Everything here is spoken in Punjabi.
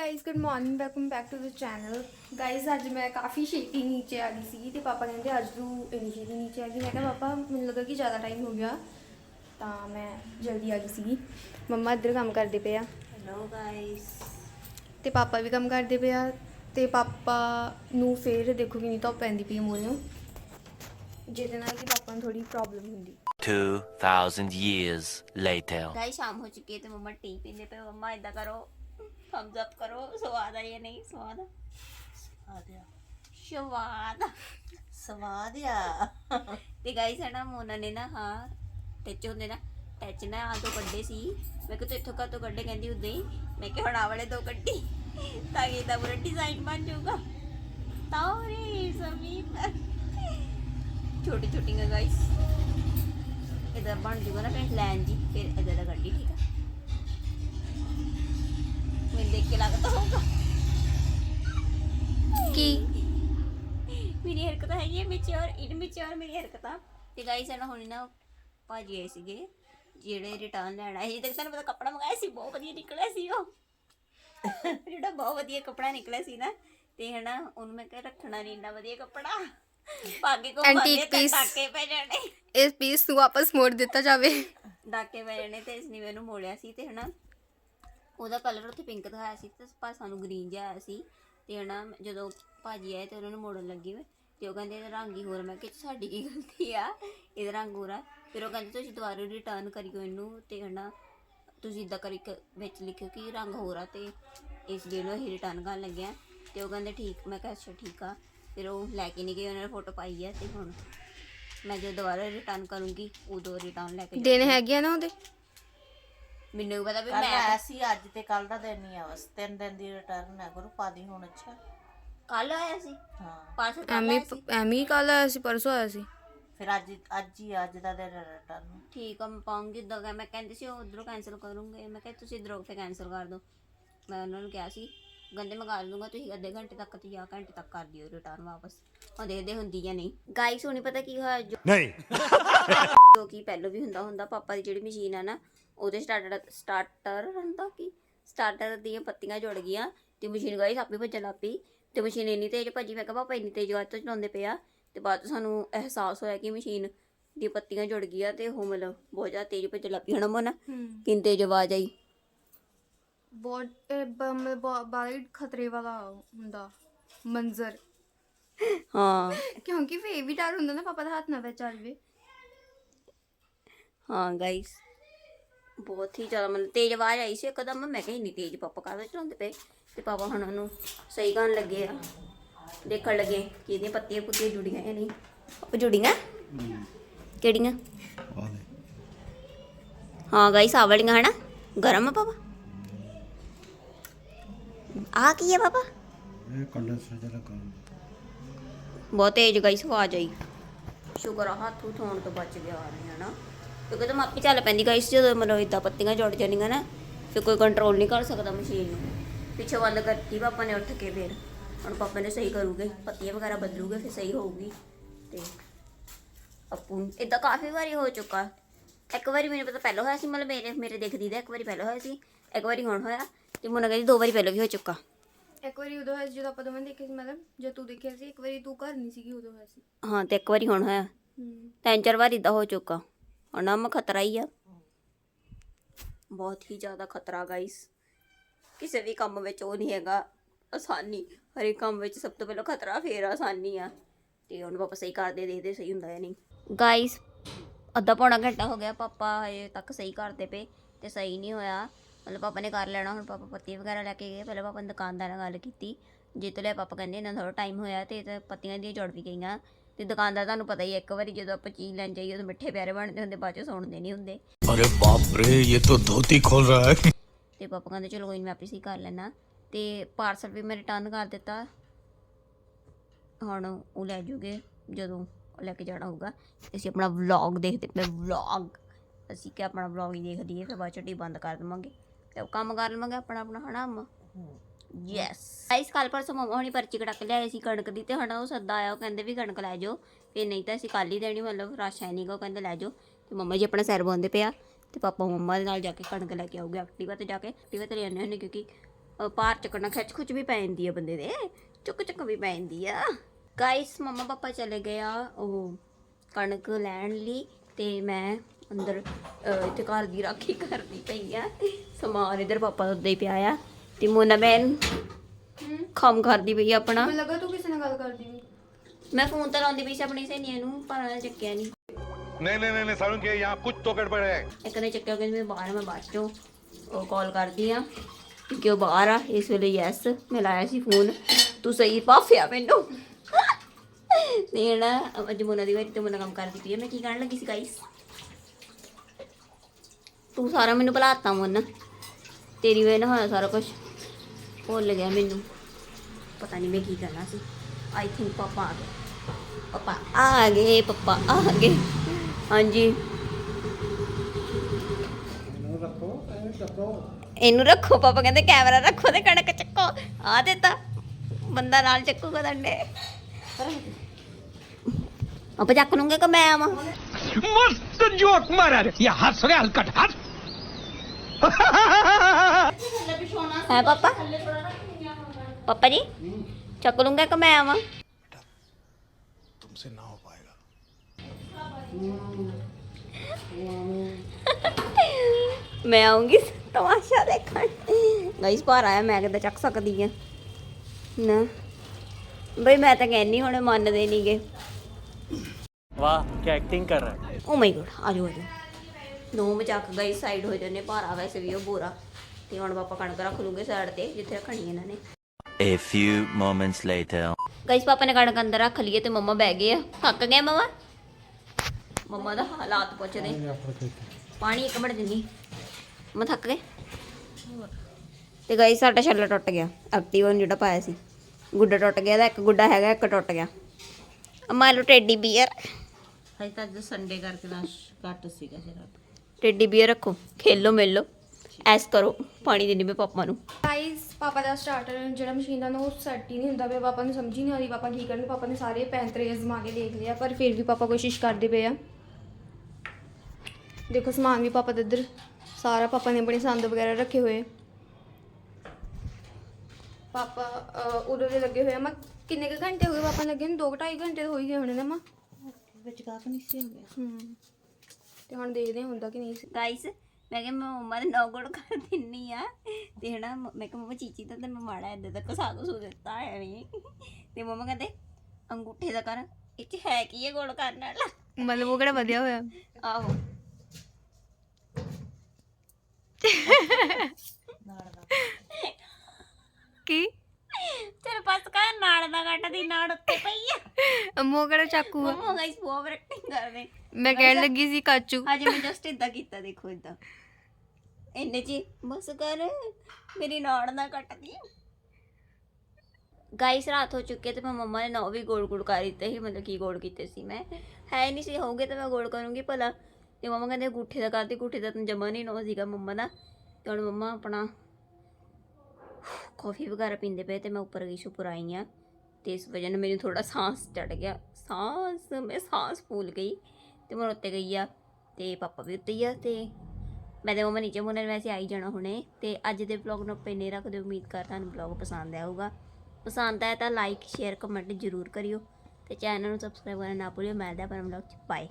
Guys good morning welcome back to the channel guys ਅੱਜ ਮੈਂ ਕਾਫੀ ਛੇਤੀ ਨੀਚੇ ਆ ਗਈ ਸੀ ਤੇ ਪਾਪਾ ਕਹਿੰਦੇ ਅੱਜ ਤੂੰ ਇੰਨੀ ਛੇਤੀ ਨੀਚੇ ਆ ਗਈ। ਮੈਂ ਕਿਹਾ ਪਾਪਾ ਮੈਨੂੰ ਲੱਗਾ ਕਿ ਜ਼ਿਆਦਾ ਟਾਈਮ ਹੋ ਗਿਆ। ਤਾਂ ਮੈਂ ਜਲਦੀ ਆ ਗਈ ਸੀਗੀ। ਮੰਮਾ ਇੱਧਰ ਕੰਮ ਕਰਦੇ ਪਏ ਆ। ਹੈਲੋ ਗਾਇਸ ਤੇ ਪਾਪਾ ਵੀ ਕੰਮ ਕਰਦੇ ਪਏ ਆ। ਤੇ ਪਾਪਾ ਨੂੰ ਫੇਰ ਦੇਖੋ ਕਿੰਨੀ ਧੁੱਪ ਪੈਂਦੀ ਪਈ ਮੂਹਰੋਂ ਜਿਹਦੇ ਨਾਲ ਕਿ ਪਾਪਾ ਨੂੰ ਥੋੜੀ ਪ੍ਰੋਬਲਮ ਹੁੰਦੀ। 2000 years later. ਗਾਇਸ ਸ਼ਾਮ ਹੋ ਚੁੱਕੀ ਹੈ ਤੇ ਮੰਮਾ ਟੀ ਪੀਂਦੇ ਪਏ। ਮੰਮਾ ਇਦਾਂ ਕਰੋ। ਥੰਬਸ ਅਪ ਕਰੋ ਸਵਾਦ ਆ ਜਾਂ ਨਹੀਂ? ਸਵਾਦ? ਆਦਿਆ ਸਵਾਦ ਸਵਾਦ ਆ। ਤੇ ਗਾਇਸ ਹੈ ਨਾ ਮੋਨਾ ਨੇ ਨਾ ਹਾਂ ਟੱਚ ਹੁੰਦੇ ਨਾ ਟੱਚ ਨਾ ਆ ਦੋ ਕੱਢੇ ਸੀ। ਮੈਂ ਕਿਹਾ ਤੂੰ ਇੱਥੋਂ ਕਾ ਤੋਂ ਕੱਢੇ ਕਹਿੰਦੀ ਉਦਾਂ ਹੀ। ਮੈਂ ਕਿਹਾ ਹੁਣ ਆਹ ਵਾਲੇ ਦੋ ਕੱਢੀ ਤਾਂ ਕਿ ਇਹਦਾ ਪੂਰਾ ਡਿਜ਼ਾਈਨ ਬਣ ਜਾਊਗਾ। ਤਾਰੇ ਜ਼ਮੀਨ ਛੋਟੀ ਛੋਟੀਆਂ ਗਾਇਸ ਇਹਦਾ ਬਣ ਜਾਊਗਾ ਨਾ ਫਿਰ ਲੈਣ ਜੀ ਫਿਰ ਇਹਦਾ ਦਾ ਕੱਢੀ ਠੀਕ ਆ ਮੈਨੂੰ ਦੇਖ ਕੇ ਲੱਗਦਾ ਹੋਊਗਾ। ਕੀ? ਮੇਰੀ ਹਰਕਤਾਂ ਹੈਗੀਆਂ ਮੈਚੁਰ ਇਨਮੈਚੁਰ ਮੇਰੀ ਹਰਕਤਾਂ। ਤੇ ਗਾਈਸ ਨਾ ਹੁਣ ਨਾ ਭਾਜੀ ਆਏ ਸੀਗੇ ਜਿਹੜੇ ਰਿਟਰਨ ਲੈਣ ਆਏ ਸੀ। ਤੇ ਤੁਹਾਨੂੰ ਪਤਾ ਕੱਪੜਾ ਮੰਗਾਇਆ ਸੀ ਬਹੁਤ ਵਧੀਆ ਨਿਕਲਿਆ ਸੀ ਉਹ। ਜਿਹੜਾ ਬਹੁਤ ਵਧੀਆ ਕੱਪੜਾ ਨਿਕਲਿਆ ਸੀ ਨਾ ਤੇ ਹਨਾ ਉਹਨੂੰ ਮੈਂ ਕਿਹਾ ਰੱਖਣਾ ਨਹੀਂ ਇੰਨਾ ਵਧੀਆ ਕੱਪੜਾ। ਪਾਗੇ ਕੋ Antique ਪਾਗੇ ਤੇ piece। ਟਾਕੇ ਪੈ ਜਾਣੇ। ਇਸ ਪੀਸ ਨੂੰ ਵਾਪਸ ਮੋੜ ਦਿੱਤਾ ਜਾਵੇ। ਡਾਕੇ ਪੈ ਜਾਣੇ ਤੇ ਇਸ ਨੇ ਮੈਨੂੰ ਮੋੜਿਆ ਸੀ ਤੇ ਹਨਾ ਉਹਦਾ ਕਲਰ ਉੱਥੇ ਪਿੰਕ ਦਿਖਾਇਆ ਸੀ ਤੇ ਪਰ ਸਾਨੂੰ ਗ੍ਰੀਨ ਜਿਹਾ ਆਇਆ ਸੀ ਤੇ ਹਨਾ ਜਦੋਂ ਭਾਜੀ ਆਏ ਤੇ ਉਹਨਾਂ ਨੂੰ ਮੋੜਨ ਲੱਗੀ ਵੇ ਤੇ ਉਹ ਕਹਿੰਦੇ ਇਹਦਾ ਰੰਗ ਹੀ ਹੋਰ ਮੈਂ ਕਿ ਸਾਡੀ ਕੀ ਗਲਤੀ ਆ? ਇਹਦਾ ਰੰਗ ਹੋਰ ਆ। ਫਿਰ ਉਹ ਕਹਿੰਦੇ ਤੁਸੀਂ ਦੁਬਾਰਾ ਰਿਟਰਨ ਕਰਿਓ ਇਹਨੂੰ ਤੇ ਹਨਾ ਤੁਸੀਂ ਇਦਾਂ ਕਰੀ ਕ- ਵਿੱਚ ਲਿਖਿਓ ਕਿ ਰੰਗ ਹੋਰ ਆ ਤੇ ਇਸ ਲਈ ਉਹਨੂੰ ਅਸੀਂ ਰਿਟਰਨ ਕਰਨ ਲੱਗੇ ਆ। ਤੇ ਉਹ ਕਹਿੰਦੇ ਠੀਕ ਮੈਂ ਕਿਹਾ ਅੱਛਾ ਠੀਕ ਆ। ਫਿਰ ਉਹ ਲੈ ਕੇ ਨਹੀਂ ਗਏ ਉਹਨਾਂ ਨੇ ਫੋਟੋ ਪਾਈ ਆ ਤੇ ਹੁਣ ਮੈਂ ਜਦੋਂ ਦੁਬਾਰਾ ਰਿਟਰਨ ਕਰੂੰਗੀ ਉਦੋਂ ਰਿਟਰਨ ਲੈ ਕੇ ਦਿਨ ਹੈਗੇ ਆ ਨਾ ਉਹਦੇ? ਮੈਨੂੰ ਵੀ ਪਤਾ ਵੀ ਕੱਲ ਮੈਂ ਆਇਆ ਸੀ ਅੱਜ ਤੇ ਕੱਲ ਦਾ ਦਿਨ ਹੀ ਆ ਬਸ ਤਿੰਨ ਦਿਨ ਦੀ ਰਿਟਰਨ ਹੈ ਗੁਰੂ ਪਾਦੀ ਹੁਣ ਅੱਛਾ। ਕੱਲ ਆਇਆ ਸੀ? ਹਾਂ। ਪਰਸੋਂ ਕੱਲ ਐਵੇਂ ਆਇਆ ਸੀ? ਐਵੇਂ ਕੱਲ ਆਇਆ ਸੀ ਪਰਸੋਂ ਆਇਆ ਸੀ। ਫਿਰ ਅੱਜ ਅੱਜ ਹੀ ਅੱਜ ਦਾ ਦਿਨ ਰਿਟਰਨ ਠੀਕ ਆ ਮੈਂ ਪਾਉਂਗੀ ਇਦਾਂ ਕਿ ਮੈਂ ਕਹਿੰਦੀ ਸੀ ਉਧਰੋਂ ਕੈਨਸਲ ਕਰੂੰਗੇ। ਮੈਂ ਕਿਹਾ ਤੁਸੀਂ ਇਧਰੋਂ ਫੇ ਕੈਨਸਲ ਕਰ ਦਿਓ। ਮੈਂ ਉਹਨਾਂ ਨੂੰ ਕਿਹਾ ਸੀ ਗੰਦੇ ਮੰਗਾ ਲੂੰਗਾ ਤੁਸੀਂ ਅੱਧੇ ਘੰਟੇ ਤੱਕ ਤੇ ਜਾਂ ਘੰਟੇ ਤੱਕ ਕਰ ਦਿਓ ਰਿਟਰਨ ਵਾਪਸ। ਉਹ ਦੇਖਦੇ ਹੁੰਦੀ ਜਾਂ ਨਹੀਂ। ਗਾਈਸ ਹੁਣੀ ਪਤਾ ਕੀ ਹੋਇਆ ਜੋ ਨਹੀਂ। ਜੋ ਕਿ ਪਹਿਲਾਂ ਵੀ ਹੁੰਦਾ ਹੁੰਦਾ ਪਾਪਾ ਦੀ ਜਿਹੜੀ ਮਸ਼ੀਨ ਆ ਨਾ ਉਹਦੇ ਸਟਾਰਟਰ ਸਟਾਰਟਰ ਹੁੰਦਾ ਕੀ? ਸਟਾਰਟਰ ਦੀਆਂ ਪੱਤੀਆਂ ਜੁੜ ਗਈਆਂ ਤੇ ਮਸ਼ੀਨ ਗਾਈਸ ਆਪੇ ਭੱਜਣ ਲੱਗ ਪਈ ਤੇ ਮਸ਼ੀਨ ਇੰਨੀ ਤੇਜ਼ ਭੱਜੀ ਮੈਂ ਕਿਹਾ ਪਾਪਾ ਇੰਨੀ ਤੇਜ਼ ਆਵਾਜ਼ ਤੋਂ ਚਲਾਉਂਦੇ ਪਏ ਆ ਤੇ ਬਾਅਦ ਸਾਨੂੰ ਅਹਿਸਾਸ ਹੋਇਆ ਕਿ ਮਸ਼ੀਨ ਦੀ ਪੱਤੀਆਂ ਜੁੜ ਗਈਆਂ ਤੇ ਉਹ ਮਤਲਬ ਬਹੁਤ ਜ਼ਿਆਦਾ ਤੇਜ਼ ਭੱਜਣ ਲੱਗ ਪਈ ਹਣਾ ਮਨ? ਕਿੰਨੀ ਤੇਜ਼ ਆਵਾਜ਼ ਆਈ। ਬਹੁਤ ਇਹ ਬ- ਮਤਲਬ ਬਹੁਤ ਬਾਹਰ ਖਤਰੇ ਵਾਲਾ ਹੁੰਦਾ ਮੰਜ਼ਰ। ਹਾਂ। ਕਿਉਂਕਿ ਫੇ ਵੀ ਡਰ ਹੁੰਦਾ ਨਾ ਪਾਪਾ ਦਾ ਹੱਥ ਨਾ ਵਿੱਚ ਚੱਲ ਜਾਵੇ ਹਾਂ ਗਾਈਸ ਬਹੁਤ ਹੀ ਜ਼ਿਆਦਾ ਮਤਲਬ ਤੇਜ਼ ਆਵਾਜ਼ ਆਈ ਸੀ ਇੱਕਦਮ। ਮੈਂ ਕਿਹਾ ਇੰਨੀ ਤੇਜ਼ ਪਾਪਾ ਕਾਹਦੇ ਚਲਾਉਂਦੇ ਪਏ? ਤੇ ਪਾਪਾ ਹੁਣ ਉਹਨੂੰ ਸਹੀ ਕਰਨ ਲੱਗੇ ਆ। ਦੇਖਣ ਲੱਗੇ ਕਿ ਇਹਦੀਆਂ ਪੱਤੀਆਂ ਪੁੱਤੀਆਂ ਜੁੜੀਆਂ ਜਾਂ ਨਹੀਂ। ਉਹ ਜੁੜੀਆਂ? ਕਿਹੜੀਆਂ? ਹਾਂ ਗਾਈਸ ਆ ਵਾਲੀਆਂ ਹਨਾ? ਗਰਮ ਆ ਪਾਪਾ। ਆ ਕੀ ਹੈ ਪਾਪਾ? ਇਹ ਕੰਡੈਂਸਰ ਜਿਹਾ ਲੱਗਾ ਬਹੁਤ ਤੇਜ਼ ਗਾਈਸ ਆਵਾਜ਼ ਆਈ। ਸ਼ੁਕਰ ਆ ਹੱਥ ਉਠਾਉਣ ਤੋਂ ਬਚ ਗਿਆ ਨਹੀਂ ਹਨਾ ਕਿਉਂਕਿ ਤਾਂ ਮਾਪੀ ਚੱਲ ਪੈਂਦੀ ਗਾਈਸ ਜਦੋਂ ਮਤਲਬ ਇਦਾਂ ਪੱਤੀਆਂ ਜੁੜ ਜਾਣੀਆਂ ਨਾ ਫਿਰ ਕੋਈ ਕੰਟਰੋਲ ਨਹੀਂ ਕਰ ਸਕਦਾ ਮਸ਼ੀਨ ਨੂੰ। ਪਿੱਛੇ ਬੰਦ ਕਰਤੀ ਪਾਪਾ ਨੇ ਉੱਠ ਕੇ ਫਿਰ। ਹੁਣ ਪਾਪਾ ਨੇ ਸਹੀ ਕਰੂਗੇ ਪੱਤੀਆਂ ਵਗੈਰਾ ਬਦਲੂਗੇ ਫਿਰ ਸਹੀ ਹੋਊਗੀ। ਤੇ ਆਪੂ ਇਦਾਂ ਕਾਫੀ ਵਾਰੀ ਹੋ ਚੁੱਕਾ। ਇੱਕ ਵਾਰੀ ਮੈਨੂੰ ਪਤਾ ਪਹਿਲਾਂ ਹੋਇਆ ਸੀ ਮਤਲਬ ਮੇਰੇ ਮੇਰੇ ਦੇਖਦੀ ਦਾ ਇੱਕ ਵਾਰੀ ਪਹਿਲਾਂ ਹੋਇਆ ਸੀ ਇੱਕ ਵਾਰੀ ਹੁਣ ਹੋਇਆ ਤੇ ਮੁੰਨਾ ਕਹਿੰਦੀ ਦੋ ਵਾਰੀ ਪਹਿਲਾਂ ਵੀ ਹੋ ਚੁੱਕਾ। ਇੱਕ ਵਾਰੀ ਉਦੋਂ ਹੋਇਆ ਸੀ ਜਦੋਂ ਆਪਾਂ ਦੋਵੇਂ ਦੇਖੇ ਸੀ ਮਤਲਬ ਜਦ ਤੂੰ ਦੇਖਿਆ ਸੀ ਇੱਕ ਵਾਰੀ ਤੂੰ ਘਰ ਨਹੀਂ ਸੀਗੀ ਉਦੋਂ ਹੋਇਆ ਸੀ। ਹਾਂ ਤੇ ਇੱਕ ਵਾਰੀ ਹੁਣ ਹੋਇਆ। ਹੂੰ। ਤਿੰਨ ਚਾਰ ਵਾਰ ਇਦਾਂ ਹੋ ਚੁੱਕਾ। ਹੁਣ ਖਤਰਾ ਹੀ ਆ ਬਹੁਤ ਹੀ ਜ਼ਿਆਦਾ ਖਤਰਾ ਗਾਈਸ ਕਿਸੇ ਵੀ ਕੰਮ ਵਿੱਚ ਉਹ ਨਹੀਂ ਹੈਗਾ ਆਸਾਨੀ ਹਰ ਇੱਕ ਕੰਮ ਵਿੱਚ ਸਭ ਤੋਂ ਪਹਿਲਾਂ ਖਤਰਾ ਫੇਰ ਆਸਾਨੀ ਆ ਤੇ ਹੁਣ ਪਾਪਾ ਸਹੀ ਕਰਦੇ ਦੇਖਦੇ ਸਹੀ ਹੁੰਦਾ ਹੈ ਨਹੀਂ ਗਾਈਸ ਅੱਧਾ ਪੌਣਾ ਘੰਟਾ ਹੋ ਗਿਆ ਪਾਪਾ ਹਜੇ ਤੱਕ ਸਹੀ ਕਰਦੇ ਪਏ ਤੇ ਸਹੀ ਨਹੀਂ ਹੋਇਆ ਮਤਲਬ ਪਾਪਾ ਨੇ ਕਰ ਲੈਣਾ ਹੁਣ ਪਾਪਾ ਪੱਤੀ ਵਗੈਰਾ ਲੈ ਕੇ ਗਏ ਪਹਿਲਾਂ ਪਾਪਾ ਨੇ ਦੁਕਾਨਦਾਰ ਨਾਲ ਗੱਲ ਕੀਤੀ ਜਿੱਤ ਲਿਆ ਪਾਪਾ ਕਹਿੰਦੇ ਇਹਨਾਂ ਥੋੜਾ ਟਾਈਮ ਹੋਇਆ ਤੇ ਇਹ ਪੱਤੀਆਂ ਦੀਆਂ ਜੁੜ ਵੀ ਗਈਆਂ ਤੇ ਦੁਕਾਨਦਾਰ ਤੁਹਾਨੂੰ ਪਤਾ ਹੀ ਹੈ ਇੱਕ ਵਾਰੀ ਜਦੋਂ ਆਪਾਂ ਚੀਜ਼ ਲੈਣ ਜਾਈਏ ਉਦੋਂ ਮਿੱਠੇ ਪਿਆਰੇ ਬਣਦੇ ਹੁੰਦੇ ਬਾਅਦ ਚ ਸੁਣਦੇ ਨਹੀਂ ਹੁੰਦੇ अरे बाप रे ये तो धोती खोल रहा है ਤੇ ਪਾਪਾ ਕਹਿੰਦੇ ਚਲੋ ਕੋਈ ਨੀ ਮੈਂ ਆਪੇ ਸਹੀ ਕਰ ਲੈਣਾ ਤੇ ਪਾਰਸਲ ਵੀ ਮੈਂ ਰਿਟਰਨ ਕਰ ਦਿੱਤਾ ਹੁਣ ਉਹ ਲੈ ਜੂਗੇ ਜਦੋਂ ਲੈ ਕੇ ਜਾਣਾ ਹੋਊਗਾ ਤੇ ਅਸੀਂ ਆਪਣਾ ਵਲੌਗ ਦੇਖਦੇ ਪਏ ਵਲੌਗ ਅਸੀਂ ਕਿ ਆਪਣਾ ਵਲੌਗ ਹੀ ਦੇਖ ਲਈਏ ਫਿਰ ਬਾਅਦ ਚੋਂ ਟੀ ਬੰਦ ਕਰ ਦੇਵਾਂਗੇ ਤੇ ਉਹ ਕੰਮ ਕਰ ਲਵਾਂਗੇ ਆਪਣਾ ਆਪਣਾ ਹਨਾ ਅੰਮਾ ਯੈਸ ਗਾਈਸ ਕੱਲ ਪਰਸੋਂ ਮਮਾ ਹੁਣੀ ਪਰਚੀ ਕਟਕ ਲਿਆਏ ਸੀ ਕਣਕ ਦੀ ਤੇ ਹੁਣ ਉਹ ਸੱਦਾ ਆਇਆ ਉਹ ਕਹਿੰਦੇ ਵੀ ਕਣਕ ਲੈ ਜਾਓ ਤੇ ਨਹੀਂ ਤਾਂ ਅਸੀਂ ਕੱਲ ਹੀ ਦੇਣੀ ਮਤਲਬ ਰਸ਼ ਹੈ ਨਹੀਂਗਾ ਉਹ ਕਹਿੰਦੇ ਲੈ ਜਾਓ। ਤੇ ਮੰਮਾ ਜੀ ਆਪਣਾ ਸਿਰ ਬੋਂਦੇ ਪਿਆ ਤੇ ਪਾਪਾ ਮੰਮਾ ਦੇ ਨਾਲ ਜਾ ਕੇ ਕਣਕ ਲੈ ਕੇ ਆਉਗੇ ਐਕਟਿਵਾ ਤੇ ਜਾ ਕੇ। ਐਕਟਿਵਾ ਤੇ ਲੈ ਹੁੰਦੇ ਕਿਉਂਕਿ ਅ, ਭਾਰ ਚੱਕਣਾ ਖਿੱਚ ਖੁੱਚ ਵੀ ਪੈ ਜਾਂਦੀ ਆ ਬੰਦੇ ਦੇ ਚੁੱਕ ਚੁੱਕ ਵੀ ਪੈ ਜਾਂਦੀ ਆ। ਗਾਇਸ ਮਮਾ ਪਾਪਾ ਚਲੇ ਗਏ ਆ ਉਹ ਕਣਕ ਲੈਣ ਲਈ ਤੇ ਮੈਂ ਅੰਦਰ ਇੱਥੇ ਘਰ ਦੀ ਰਾਖੀ ਕਰਦੀ ਪਈ ਆ ਸਮਾਨ ਇਧਰ ਪਾਪਾ ਦਾ ਉੱਦਾਂ ਹੀ ਪਿਆ ਆ। ਤੇ ਮੋਨਾ ਬੈਨ ਕੰਮ ਕਰਦੀ ਪਈ ਆ ਆਪਣਾ ਮੈਨੂੰ ਲੱਗਾ ਤੂੰ ਕਿਸੇ ਨਾਲ ਗੱਲ ਕਰਦੀ ਵੀ ਮੈਂ ਫੋਨ ਤਾਂ ਲਾਉਂਦੀ ਪਈ ਸੀ ਆਪਣੀ ਸਹੇਲੀਆਂ ਨੂੰ ਪਰ ਉਹਨੇ ਚੱਕਿਆ ਨਹੀਂ नहीं नहीं नहीं नहीं सारुण के यहाँ कुछ तो गड़बड़ है ਇੱਕ ਨੇ ਚੱਕਿਆ ਕਹਿੰਦੀ ਮੈਂ ਬਾਹਰ ਆ, ਮੈਂ ਬਾਅਦ ਚੋਂ ਉਹ ਕਾਲ ਕਰਦੀ ਆ ਕਿ ਉਹ ਬਾਹਰ ਆ ਇਸ ਵੇਲੇ ਯੈਸ ਮੈਂ ਲਾਇਆ ਸੀ ਫੋਨ ਤੂੰ ਸਹੀ ਪਾਫਿਆ ਮੈਨੂੰ ਤੇ ਨਾ ਅੱਜ ਮੋਨਾ ਦੀ ਵਾਰੀ ਤੇ ਮੋਨਾ ਕੰਮ ਕਰਦੀ ਪਈ ਆ ਮੈਂ ਕੀ ਕਹਿਣ ਲੱਗੀ ਸੀ ਗਾਈਸ ਤੂੰ ਸਾਰਾ ਮੈਨੂੰ ਭੁਲਾਤਾ ਮੋਨਾ ਤੇਰੀ ਵੇ ਨਾ ਹੋਇਆ ਸਾਰਾ ਕੁਝ ਭੁੱਲ ਗਿਆ ਮੈਨੂੰ। ਪਤਾ ਨਹੀਂ ਮੈਂ ਕੀ ਕਰਨਾ ਸੀ। ਆਈ ਥਿੰਕ ਪਾਪਾ ਆ ਗਏ। ਪਾਪਾ ਆ ਗਏ ਪਾਪਾ ਆ ਗਏ। ਹਾਂਜੀ। ਇਹਨੂੰ ਰੱਖੋ ਪਾਪਾ ਕਹਿੰਦੇ ਕੈਮਰਾ ਰੱਖੋ ਤੇ ਕਣਕ ਚੱਕੋ। ਆ ਦਿੱਤਾ ਬੰਦਾ ਨਾਲ ਚੱਕੂਗਾ ਡੰਡੇ ਆਪਾਂ ਚੱਕ ਲੂੰਗੇ ਕਿ ਮੈਂ ਆਵਾਂ? ਮਸਤ ਜੋਕ ਮਾਰਾ ਰੇ। ਹੱਸ ਰਿਹਾ ਹਲਕਟ ਹੱਸ। ਹੈ ਪਾਪਾ ਪਾਪਾ ਜੀ ਚੱਕ ਲੂੰਗੇ ਕਿ ਮੈਂ ਆਵਾਂ ਤੁਮਸੇ ਨਾ ਹੋ ਪਾਏਗਾ ਮੈਂ ਆਉਂਗੀ ਤਮਾਸ਼ਾ ਦੇਖਣ ਗਾਈਸ ਬਾਹਰ ਆਇਆ ਮੈਂ ਕਿੱਦਾਂ ਚੱਕ ਸਕਦੀ ਆ ਨਾ ਬਈ ਮੈਂ ਤਾਂ ਕਹਿੰਨੀ ਹੁਣ ਮੰਨਦੇ ਨਹੀਂਗੇ वाह क्या एक्टिंग कर रहा है ਓ ਮਾਈ ਗੋਡ ਆ ਜਾਓ ਆ ਜਾਓ ਦੋ ਮਚਾਕ ਗਈ ਸਾਈਡ ਹੋ ਜਾਂਦੇ ਭਾਰਾ ਵੈਸੇ ਵੀ ਉਹ ਬੋਰਾ। ਤੇ ਹੁਣ ਪਾਪਾ ਕਣਕ ਰੱਖ ਲੂਗੇ ਸਾਈਡ ਤੇ ਜਿੱਥੇ ਰੱਖਣੀ ਇਹਨਾਂ ਨੇ। A few moments later. Guys ਪਾਪਾ ਨੇ ਕਣਕ ਅੰਦਰ ਰੱਖ ਲਈਏ ਤੇ ਮੰਮਾ ਬਹਿ ਗਏ ਆ। ਥੱਕ ਗਏ ਮੰਮਾ? ਮੰਮਾ ਦਾ ਹਾਲਾਤ ਪੁੱਛਦੇ। ਪਾਣੀ ਇੱਕ ਮਿੰਟ ਦਿੰਦੀ। ਮੈਂ ਥੱਕ ਗਏ? ਤੇ ਗਾਈਸ ਸਾਡਾ ਛੱਲਾ ਟੁੱਟ ਗਿਆ। ਐਕਟਿਵਾ ਨੂੰ ਜਿਹੜਾ ਪਾਇਆ ਸੀ। ਗੁੱਡਾ ਟੁੱਟ ਗਿਆ ਦਾ ਇੱਕ ਗੁੱਡਾ ਹੈਗਾ ਇੱਕ ਟੁੱਟ ਗਿਆ। ਅਮਾ ਲੋ ਟੈਡੀ ਬੀਅਰ। ਹਜੇ ਤਾਂ ਅੱਜ ਸੰਡੇ ਕਰਕੇ ਨਾ ਘੱਟ ਸੀਗਾ ਜਰਾ ਟੈਡੀ ਬੀਅਰ ਰੱਖੋ ਖੇਲੋ ਮੇਲੋ ਐਸ ਕਰੋ ਪਾਣੀ ਦੇਣੀ ਮੈਂ ਪਾਪਾ ਨੂੰ। ਗਾਈਸ ਪਾਪਾ ਦਾ ਸਟਾਰਟਰ ਜਿਹੜਾ ਮਸ਼ੀਨ ਦਾ ਨਾ ਉਹ ਸੈੱਟ ਹੀ ਨਹੀਂ ਹੁੰਦਾ ਪਿਆ। ਪਾਪਾ ਨੂੰ ਸਮਝ ਹੀ ਨਹੀਂ ਆ ਰਹੀ ਪਾਪਾ ਕੀ ਕਰਨ ਪਾਪਾ ਨੇ ਸਾਰੇ ਪੈਂਤਰੇ ਅਜ਼ਮਾ ਕੇ ਦੇਖ ਲਿਆ ਪਰ ਫਿਰ ਵੀ ਪਾਪਾ ਕੋਸ਼ਿਸ਼ ਕਰਦੇ ਪਏ ਆ। ਦੇਖੋ ਸਮਾਨ ਵੀ ਪਾਪਾ ਦਾ ਇੱਧਰ ਸਾਰਾ ਪਾਪਾ ਨੇ ਆਪਣੇ ਸੰਦ ਵਗੈਰਾ ਰੱਖੇ ਹੋਏ। ਪਾਪਾ ਉਦੋਂ ਦੇ ਲੱਗੇ ਹੋਏ ਆ ਮੈਂ ਕਿੰਨੇ ਕੁ ਘੰਟੇ ਹੋ ਗਏ ਪਾਪਾ ਲੱਗੇ ਨੂੰ? 2.5 ਘੰਟੇ ਹੋ ਹੀ ਗਏ ਹੋਣੇ ਨਾ ਮਾਂ। ਵਿੱਚ ਗਾਹਕ ਨਹੀਂ ਸੀ ਹੋ ਗਿਆ ਹੂੰ। ਤੇ ਹੁਣ ਦੇਖਦੇ ਹਾਂ ਹੁੰਦਾ ਕਿ ਨਹੀਂ ਸੀ। ਗਾਈਸ ਮੈਂ ਕਿਹਾ ਮੈਂ ਮੰਮਾ ਦੇ ਨੌਗੜ ਕਰ ਦਿੰਨੀ ਆ। ਤੇ ਹਨਾ ਮ- ਕਿਹਾ ਮੰਮਾ ਚੀਚੀ ਤਾਂ ਤੈਨੂੰ ਮਾੜਾ ਏਦਾਂ ਦਾ ਕਸਾ ਕੁਸੂ ਦਿੱਤਾ ਹੈ ਨਹੀਂ ਤੇ ਮੰਮਾ ਕਹਿੰਦੇ ਅੰਗੂਠੇ ਦਾ ਕਰ ਇਹ ਚ ਹੈ ਕੀ ਇਹ ਗੋਲ ਕਰਨ ਵਾਲਾ? ਮਤਲਬ ਉਹ ਕਿਹੜਾ ਵਧਿਆ ਹੋਇਆ? ਆਹੋ। ਕੀ? ਚਲ ਬਸ ਕਰ ਨਾੜ ਦਾ ਕੱਟ ਦੀ ਨਾੜ ਉੱਤੇ ਪਈ ਆ। ਮੋ ਕਿਹੜਾ ਚਾਕੂ ਆ? ਮੰਮਾ ਗਾਈਸ ਬਹੁਤ ਐਕਟਿੰਗ ਕਰਦੇ ਮੈਂ ਕਹਿਣ ਲੱਗੀ ਸੀ ਕਾਚੂ। ਅੱਜ ਮੈਂ ਜਸਟ ਇਦਾਂ ਕੀਤਾ ਦੇਖੋ ਇਦਾਂ ਇੰਨੇ ਜੀ ਬਸ ਕਰ ਮੇਰੀ ਨਾੜ ਨਾ ਕੱਟਦੀ ਗਾਈਸ ਰਾਤ ਹੋ ਚੁੱਕੀ ਤੇ ਮੈਂ ਮੰਮਾ ਨੇ ਨਾ ਵੀ ਗੋਲ ਗੋਲ ਕਰ ਦਿੱਤੇ ਸੀ ਮਤਲਬ ਕੀ ਗੋਲ ਕੀਤੇ ਸੀ ਮੈਂ। ਹੈ ਨਹੀਂ ਸੀ ਹੋਗੇ ਤਾਂ ਮੈਂ ਗੋਲ ਕਰੂੰਗੀ ਭਲਾ। ਤੇ ਮੰਮਾ ਕਹਿੰਦੇ ਗੁੱਠੇ ਦਾ ਕਰਦੀ ਗੁੱਠੇ ਦਾ ਤਾਂ ਜਮਾ ਨਹੀਂ ਨੋ ਸੀਗਾ ਮੰਮਾ ਦਾ। ਤੇ ਹੁਣ ਮੰਮਾ ਆਪਣਾ ਕੌਫੀ ਵਗੈਰਾ ਪੀਂਦੇ ਪਏ ਤੇ ਮੈਂ ਉੱਪਰ ਗਈ ਸ਼ੁਪਰ ਆਈ ਆ। ਤੇ ਇਸ ਵਜ੍ਹਾ ਨਾਲ ਮੈਨੂੰ ਥੋੜਾ ਸਾਹ ਚੜ ਗਿਆ। ਸਾਹ ਮੈਂ ਸਾਹ ਫੂਲ ਗਈ ਤੇ ਮੈਂ ਉੱਤੇ ਗਈ ਆ ਤੇ ਪਾਪਾ ਵੀ ਉੱਤੇ ਹੀ ਆ ਤੇ ਮੈਂ ਤੇ ਮਮਾ ਨੀਚੇ ਮੁੰਨੇ ਵੈਸੇ ਆਈ ਜਾਣਾ ਹੁਣੇ। ਤੇ ਅੱਜ ਦੇ ਵਲੌਗ ਨੂੰ ਆਪਾਂ ਇੰਨੇ ਰੱਖਦੇ ਉਮੀਦ ਕਰ ਤੁਹਾਨੂੰ ਵਲੌਗ ਪਸੰਦ ਆਇਆ ਹੋਊਗਾ ਪਸੰਦ ਆਇਆ ਤਾਂ ਲਾਈਕ ਸ਼ੇਅਰ ਕਮੈਂਟ ਜ਼ਰੂਰ ਕਰਿਓ ਤੇ ਚੈਨਲ ਨੂੰ ਸਬਸਕ੍ਰਾਈਬ ਕਰਨਾ ਨਾ ਭੁੱਲਿਓ। ਮਿਲਦੇ ਆਪਾਂ ਵਲੌਗ ਚ। ਬਾਏ